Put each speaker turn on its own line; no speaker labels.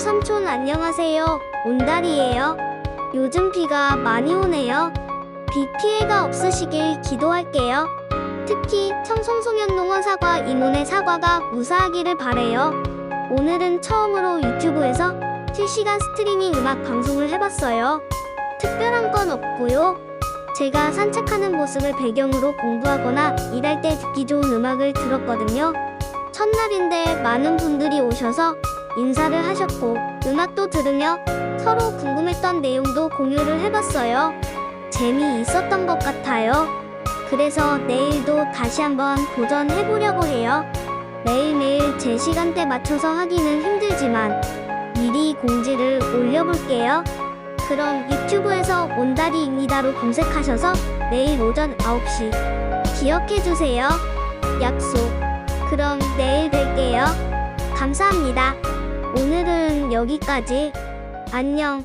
삼촌 안녕하세요. 온달이에요. 요즘 비가 많이 오네요. 비 피해가 없으시길 기도할게요. 특히 청송송연농원 사과 이모네 사과가 무사하기를 바래요. 오늘은 처음으로 유튜브에서 실시간 스트리밍 음악 방송을 해봤어요. 특별한 건 없고요. 제가 산책하는 모습을 배경으로 공부하거나 일할 때 듣기 좋은 음악을 들었거든요. 첫날인데 많은 분들이 오셔서 인사를 하셨고 음악도 들으며 서로 궁금했던 내용도 공유를 해봤어요. 재미있었던 것 같아요. 그래서 내일도 다시 한번 도전해보려고 해요. 매일매일 제 시간대 맞춰서 하기는 힘들지만 미리 공지를 올려볼게요. 그럼 유튜브에서 온다리입니다로 검색하셔서 내일 오전 9시 기억해주세요. 약속. 그럼 내일 뵐게요. 감사합니다. 오늘은 여기까지. 안녕.